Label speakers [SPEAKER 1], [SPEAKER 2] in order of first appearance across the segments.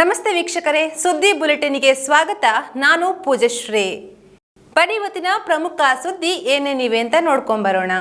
[SPEAKER 1] ನಮಸ್ತೆ ವೀಕ್ಷಕರೇ, ಸುದ್ದಿ ಬುಲೆಟಿನ್ಗೆ ಸ್ವಾಗತ. ನಾನು ಪೂಜಶ್ರೀ. ಬನ್ನಿ ಇವತ್ತಿನ ಪ್ರಮುಖ ಸುದ್ದಿ ಏನೇನಿವೆ ಅಂತ ನೋಡ್ಕೊಂಡ್ ಬರೋಣ.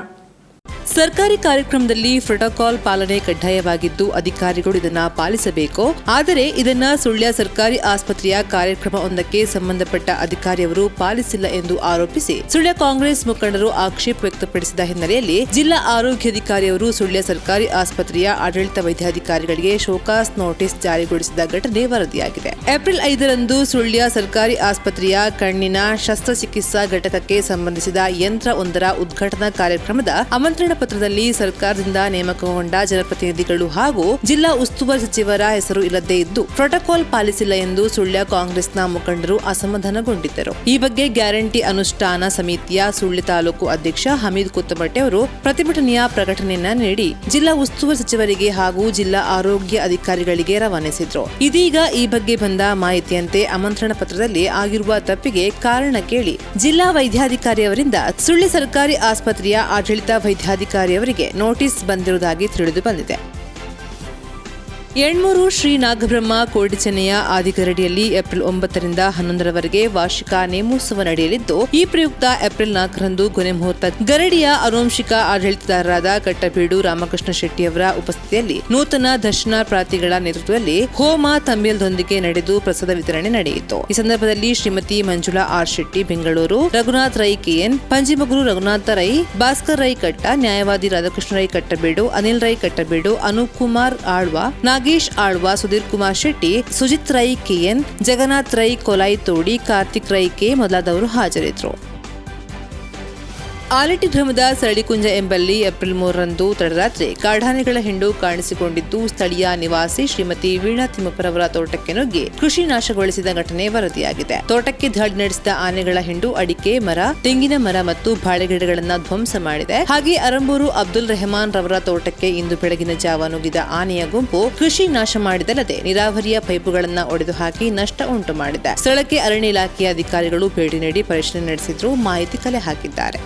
[SPEAKER 2] ಸರ್ಕಾರಿ ಕಾರ್ಯಕ್ರಮದಲ್ಲಿ ಪ್ರೋಟೋಕಾಲ್ ಪಾಲನೆ ಕಡ್ಡಾಯವಾಗಿದ್ದು ಅಧಿಕಾರಿಗಳು ಇದನ್ನು ಪಾಲಿಸಬೇಕು. ಆದರೆ ಇದನ್ನ ಸುಳ್ಯ ಸರ್ಕಾರಿ ಆಸ್ಪತ್ರೆಯ ಕಾರ್ಯಕ್ರಮವೊಂದಕ್ಕೆ ಸಂಬಂಧಪಟ್ಟ ಅಧಿಕಾರಿಯವರು ಪಾಲಿಸಿಲ್ಲ ಎಂದು ಆರೋಪಿಸಿ ಸುಳ್ಯ ಕಾಂಗ್ರೆಸ್ ಮುಖಂಡರು ಆಕ್ಷೇಪ ವ್ಯಕ್ತಪಡಿಸಿದ ಹಿನ್ನೆಲೆಯಲ್ಲಿ ಜಿಲ್ಲಾ ಆರೋಗ್ಯಾಧಿಕಾರಿಯವರು ಸುಳ್ಯ ಸರ್ಕಾರಿ ಆಸ್ಪತ್ರೆಯ ಆಡಳಿತ ವೈದ್ಯಾಧಿಕಾರಿಗಳಿಗೆ ಶೋಕಾಸ್ ನೋಟಿಸ್ ಜಾರಿಗೊಳಿಸಿದ ಘಟನೆ ವರದಿಯಾಗಿದೆ. ಏಪ್ರಿಲ್ ಐದರಂದು ಸುಳ್ಯ ಸರ್ಕಾರಿ ಆಸ್ಪತ್ರೆಯ ಕಣ್ಣಿನ ಶಸ್ತ್ರಚಿಕಿತ್ಸಾ ಘಟಕಕ್ಕೆ ಸಂಬಂಧಿಸಿದ ಯಂತ್ರ ಒಂದರ ಉದ್ಘಾಟನಾ ಕಾರ್ಯಕ್ರಮದ ಆಮಂತ್ರಣ ಪತ್ರದಲ್ಲಿ ಸರ್ಕಾರದಿಂದ ನೇಮಕಗೊಂಡ ಜನಪ್ರತಿನಿಧಿಗಳು ಹಾಗೂ ಜಿಲ್ಲಾ ಉಸ್ತುವಾರಿ ಸಚಿವರ ಹೆಸರು ಇಲ್ಲದೇ ಇದ್ದು, ಪ್ರೋಟೋಕಾಲ್ ಪಾಲಿಸಿಲ್ಲ ಎಂದು ಸುಳ್ಯ ಕಾಂಗ್ರೆಸ್ನ ಮುಖಂಡರು ಅಸಮಾಧಾನಗೊಂಡಿದ್ದರು. ಈ ಬಗ್ಗೆ ಗ್ಯಾರಂಟಿ ಅನುಷ್ಠಾನ ಸಮಿತಿಯ ಸುಳ್ಯ ತಾಲೂಕು ಅಧ್ಯಕ್ಷ ಹಮೀದ್ ಕುತ್ತಮಟ್ಟೆ ಅವರು ಪ್ರತಿಭಟನೆಯ ಪ್ರಕಟಣೆಯನ್ನ ನೀಡಿ, ಜಿಲ್ಲಾ ಉಸ್ತುವಾರಿ ಸಚಿವರಿಗೆ ಹಾಗೂ ಜಿಲ್ಲಾ ಆರೋಗ್ಯ ಅಧಿಕಾರಿಗಳಿಗೆ ರವಾನಿಸಿದ್ರು. ಇದೀಗ ಈ ಬಗ್ಗೆ ಬಂದ ಮಾಹಿತಿಯಂತೆ ಆಮಂತ್ರಣ ಪತ್ರದಲ್ಲಿ ಆಗಿರುವ ತಪ್ಪಿಗೆ ಕಾರಣ ಕೇಳಿ, ಜಿಲ್ಲಾ ವೈದ್ಯಾಧಿಕಾರಿಯವರಿಂದ ಸುಳ್ಯ ಸರ್ಕಾರಿ ಆಸ್ಪತ್ರೆಯ ಆಡಳಿತ ವೈದ್ಯಾಧಿಕಾರಿಯವರಿಗೆ ನೋಟಿಸ್ ಬಂದಿರುವುದಾಗಿ ತಿಳಿದು ಬಂದಿದೆ. ಎಣ್ಮೂರು ಶ್ರೀ ನಾಗಬ್ರಹ್ಮ ಕೋಟಿ ಚೆನ್ನಯ್ಯ ಆದಿಗರಡಿಯಲ್ಲಿ ಏಪ್ರಿಲ್ ಒಂಬತ್ತರಿಂದ ಹನ್ನೊಂದರವರೆಗೆ ವಾರ್ಷಿಕ ನೇಮೋತ್ಸವ ನಡೆಯಲಿದ್ದು, ಈ ಪ್ರಯುಕ್ತ ಏಪ್ರಿಲ್ ನಾಲ್ಕರಂದು ಕೊನೆ ಮುಹೂರ್ತ ಗರಡಿಯ ಅನುವಂಶಿಕ ಆಡಳಿತದಾರರಾದ ಕಟ್ಟಬೀಡು ರಾಮಕೃಷ್ಣ ಶೆಟ್ಟಿಯವರ ಉಪಸ್ಥಿತಿಯಲ್ಲಿ ನೂತನ ದರ್ಶನ ಪ್ರಾತಿಗಳ ನೇತೃತ್ವದಲ್ಲಿ ಹೋಮ ತಂಬೇಲ್ದೊಂದಿಗೆ ನಡೆದು ಪ್ರಸಾದ ವಿತರಣೆ ನಡೆಯಿತು. ಈ ಸಂದರ್ಭದಲ್ಲಿ ಶ್ರೀಮತಿ ಮಂಜುಳಾ ಆರ್ ಶೆಟ್ಟಿ, ಬೆಂಗಳೂರು ರಘುನಾಥ್ ರೈ ಕೆಎನ್ ಪಂಜಿಮಗುರು ರಘುನಾಥ ರೈ, ಭಾಸ್ಕರ್ ರೈ ಕಟ್ಟ, ನ್ಯಾಯವಾದಿ ರಾಧಾಕೃಷ್ಣ ರೈ ಕಟ್ಟಬೀಡು ಅನಿಲ್ ರೈ ಕಟ್ಟಬೀಡು ಅನೂಪ್ ಕುಮಾರ್ ಆಳ್ವಾ, ನಾಗೇಶ್ ಆಳ್ವ, ಸುಧೀರ್ ಕುಮಾರ್ ಶೆಟ್ಟಿ, ಸುಜಿತ್ ರೈ ಕೆಎನ್ ಜಗನ್ನಾಥ್ ರೈ, ಕೊಲಾಯಿ ತೋಡಿ, ಕಾರ್ತಿಕ್ ರೈ ಕೆ ಮೊದಲಾದವರು ಹಾಜರಿದ್ದರು ಆಲಟಿ ಗ್ರಾಮದ ಸರಳಿಕುಂಜ ಎಂಬಲ್ಲಿ ಏಪ್ರಿಲ್ ಮೂರರಂದು ತಡರಾತ್ರಿ ಕಾಡಾನೆಗಳ ಹಿಂಡು ಕಾಣಿಸಿಕೊಂಡಿದ್ದು ಸ್ಥಳೀಯ ನಿವಾಸಿ ಶ್ರೀಮತಿ ವೀಣಾ ತಿಮ್ಮಪ್ಪರವರ ತೋಟಕ್ಕೆ ನುಗ್ಗಿ ಕೃಷಿ ನಾಶಗೊಳಿಸಿದ ಘಟನೆ ವರದಿಯಾಗಿದೆ. ತೋಟಕ್ಕೆ ದಾಳಿ ನಡೆಸಿದ ಆನೆಗಳ ಹಿಂಡು ಅಡಿಕೆ, ಮರ, ತೆಂಗಿನ ಮರ ಮತ್ತು ಬಾಳೆಗಿಡಗಳನ್ನು ಧ್ವಂಸ ಮಾಡಿದೆ. ಹಾಗೆ ಅರಂಬೂರು ಅಬ್ದುಲ್ ರೆಹಮಾನ್ ರವರ ತೋಟಕ್ಕೆ ಇಂದು ಬೆಳಗಿನ ಜಾವ ನುಗ್ಗಿದ ಆನೆಯ ಗುಂಪು ಕೃಷಿ ನಾಶ ಮಾಡಿದಲ್ಲದೆ ನೀರಾವರಿಯ ಪೈಪುಗಳನ್ನು ಒಡೆದು ಹಾಕಿ ನಷ್ಟ ಉಂಟು ಮಾಡಿದೆ. ಸ್ಥಳಕ್ಕೆ ಅರಣ್ಯ ಇಲಾಖೆಯ ಅಧಿಕಾರಿಗಳು ಭೇಟಿ ನೀಡಿ ಪರಿಶೀಲನೆ ನಡೆಸಿದ್ರು ಮಾಹಿತಿ ಕಲೆ ಹಾಕಿದ್ದಾರೆ.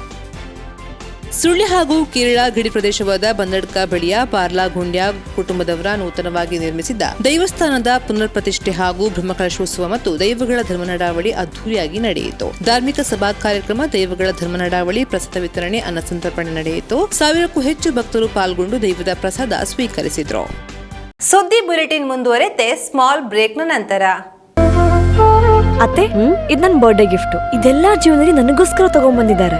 [SPEAKER 2] ಸುಳ್ಯ ಹಾಗೂ ಕೇರಳ ಗಡಿ ಪ್ರದೇಶವಾದ ಬಂದಡ್ಕ ಬಳಿಯ ಪಾರ್ಲಾ ಗುಂಡ್ಯ ಕುಟುಂಬದವರ ನೂತನವಾಗಿ ನಿರ್ಮಿಸಿದ್ದ ದೈವಸ್ಥಾನದ ಪುನರ್ ಪ್ರತಿಷ್ಠೆ ಹಾಗೂ ಬ್ರಹ್ಮಕಲಶೋತ್ಸವ ಮತ್ತು ದೈವಗಳ ಧರ್ಮನಡಾವಳಿ ಅದ್ದೂರಿಯಾಗಿ ನಡೆಯಿತು. ಧಾರ್ಮಿಕ ಸಭಾ ಕಾರ್ಯಕ್ರಮ ದೈವಗಳ ಧರ್ಮನಡಾವಳಿ ಪ್ರಸಾದ ವಿತರಣೆ ಅನ್ನಸಂತರ್ಪಣೆ ನಡೆಯಿತು. ಸಾವಿರಕ್ಕೂ ಹೆಚ್ಚು ಭಕ್ತರು ಪಾಲ್ಗೊಂಡು ದೈವದ ಪ್ರಸಾದ ಸ್ವೀಕರಿಸಿದ್ರು.
[SPEAKER 1] ಸುದ್ದಿ ಬುಲೆಟಿನ್ ಮುಂದುವರೆತೆ ಸ್ಮಾಲ್ ಬ್ರೇಕ್ನ ನಂತರ.
[SPEAKER 3] ಅತ್ತೆ ಇದು ನನ್ನ ಬರ್ಡೇ ಗಿಫ್ಟ್ ಇದೆಲ್ಲ ಜೀವನದಲ್ಲಿ ನನಗೋಸ್ಕರ ತಗೊಂಡ್ಬಂದಿದ್ದಾರೆ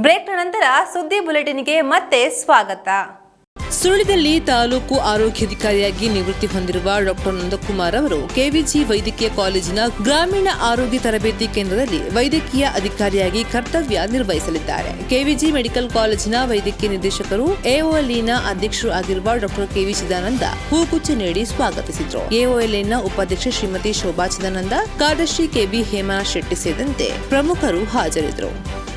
[SPEAKER 1] ಬ್ರೇಕ್ನ ನಂತರ ಸುದ್ದಿ ಬುಲೆಟಿನ್ಗೆ ಮತ್ತೆ ಸ್ವಾಗತ.
[SPEAKER 2] ಸುಳ್ಳಿದಲ್ಲಿ ತಾಲೂಕು ಆರೋಗ್ಯಾಧಿಕಾರಿಯಾಗಿ ನಿವೃತ್ತಿ ಹೊಂದಿರುವ ಡಾಕ್ಟರ್ ನಂದಕುಮಾರ್ ಅವರು ಕೆವಿಜಿ ವೈದ್ಯಕೀಯ ಕಾಲೇಜಿನ ಗ್ರಾಮೀಣ ಆರೋಗ್ಯ ತರಬೇತಿ ಕೇಂದ್ರದಲ್ಲಿ ವೈದ್ಯಕೀಯ ಅಧಿಕಾರಿಯಾಗಿ ಕರ್ತವ್ಯ ನಿರ್ವಹಿಸಲಿದ್ದಾರೆ. ಕೆವಿಜಿ ಮೆಡಿಕಲ್ ಕಾಲೇಜಿನ ವೈದ್ಯಕೀಯ ನಿರ್ದೇಶಕರು ಎಒಎಲ್ಇನ ಅಧ್ಯಕ್ಷರು ಆಗಿರುವ ಡಾಕ್ಟರ್ ಕೆವಿ ಚಿದಾನಂದ ಹೂಗುಚ್ಚ ನೀಡಿ ಸ್ವಾಗತಿಸಿದರು. ಎಒಎಲ್ಇನ ಉಪಾಧ್ಯಕ್ಷೆ ಶ್ರೀಮತಿ ಶೋಭಾ ಚಿದಾನಂದ, ಕಾರ್ಯದರ್ಶಿ ಕೆಬಿ ಹೇಮಾ ಶೆಟ್ಟಿ ಸೇರಿದಂತೆ ಪ್ರಮುಖರು ಹಾಜರಿದ್ದರು.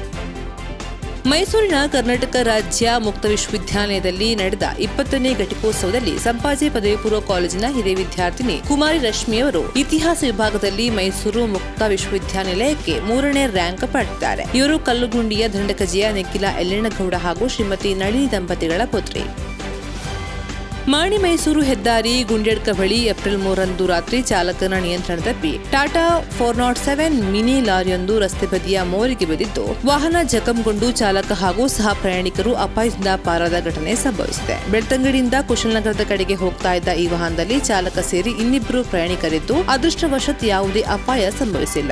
[SPEAKER 2] ಮೈಸೂರಿನ ಕರ್ನಾಟಕ ರಾಜ್ಯ ಮುಕ್ತ ವಿಶ್ವವಿದ್ಯಾಲಯದಲ್ಲಿ ನಡೆದ ಇಪ್ಪತ್ತನೇ ಘಟಿಕೋತ್ಸವದಲ್ಲಿ ಸಂಪಾಜೆ ಪದವಿ ಪೂರ್ವ ಕಾಲೇಜಿನ ಹಿರಿಯ ವಿದ್ಯಾರ್ಥಿನಿ ಕುಮಾರಿ ರಶ್ಮಿಯವರು ಇತಿಹಾಸ ವಿಭಾಗದಲ್ಲಿ ಮೈಸೂರು ಮುಕ್ತ ವಿಶ್ವವಿದ್ಯಾನಿಲಯಕ್ಕೆ ಮೂರನೇ ರ್ಯಾಂಕ್ ಪಡೆದಿದ್ದಾರೆ. ಇವರು ಕಲ್ಲುಗುಂಡಿಯ ದಂಡಕಜಿಯ ನಿಖಿಲ ಯಲ್ಲಣ್ಣಗೌಡ ಹಾಗೂ ಶ್ರೀಮತಿ ನಳಿನಿ ದಂಪತಿಗಳ ಪುತ್ರಿ. ಮಾಣಿ ಮೈಸೂರು ಹೆದ್ದಾರಿ ಗುಂಡ್ಯಡ್ಕ ಬಳಿ ಏಪ್ರಿಲ್ ಮೂರರಂದು ರಾತ್ರಿ ಚಾಲಕನ ನಿಯಂತ್ರಣ ತಪ್ಪಿ Tata four nought seven mini ಲಾರಿಯೊಂದು ರಸ್ತೆ ಬದಿಯ ಮೋರಿಗೆ ಬಿದ್ದಿದ್ದು, ವಾಹನ ಜಖಂಗೊಂಡು ಚಾಲಕ ಹಾಗೂ ಸಹ ಪ್ರಯಾಣಿಕರು ಅಪಾಯದಿಂದ ಪಾರಾದ ಘಟನೆ ಸಂಭವಿಸಿದೆ. ಬೆಳ್ತಂಗಡಿಯಿಂದ ಕುಶಲನಗರದ ಕಡೆಗೆ ಹೋಗ್ತಾ ಇದ್ದ ಈ ವಾಹನದಲ್ಲಿ ಚಾಲಕ ಸೇರಿ ಇನ್ನಿಬ್ಬರು ಪ್ರಯಾಣಿಕರಿದ್ದು, ಅದೃಷ್ಟವಶತ್ ಯಾವುದೇ ಅಪಾಯ ಸಂಭವಿಸಿಲ್ಲ.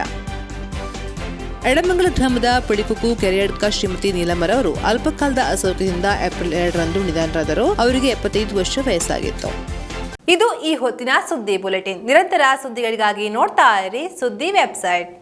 [SPEAKER 2] ಎಡಮಂಗಲ ಗ್ರಾಮದ ಪಿಡಿಪುಕು ಕೆರೆಯಡ್ಕ ಶ್ರೀಮತಿ ನೀಲಮರ ಅವರು ಅಲ್ಪಕಾಲದ ಅಸೌಖ್ಯದಿಂದ ಏಪ್ರಿಲ್ ಎರಡರಂದು ನಿಧನರಾದರು. ಅವರಿಗೆ ಎಪ್ಪತ್ತೈದು ವರ್ಷ ವಯಸ್ಸಾಗಿತ್ತು.
[SPEAKER 1] ಇದು ಈ ಹೊತ್ತಿನ ಸುದ್ದಿ ಬುಲೆಟಿನ್. ನಿರಂತರ ಸುದ್ದಿಗಳಿಗಾಗಿ ನೋಡ್ತಾ ಇರಿ ಸುದ್ದಿ ವೆಬ್ಸೈಟ್.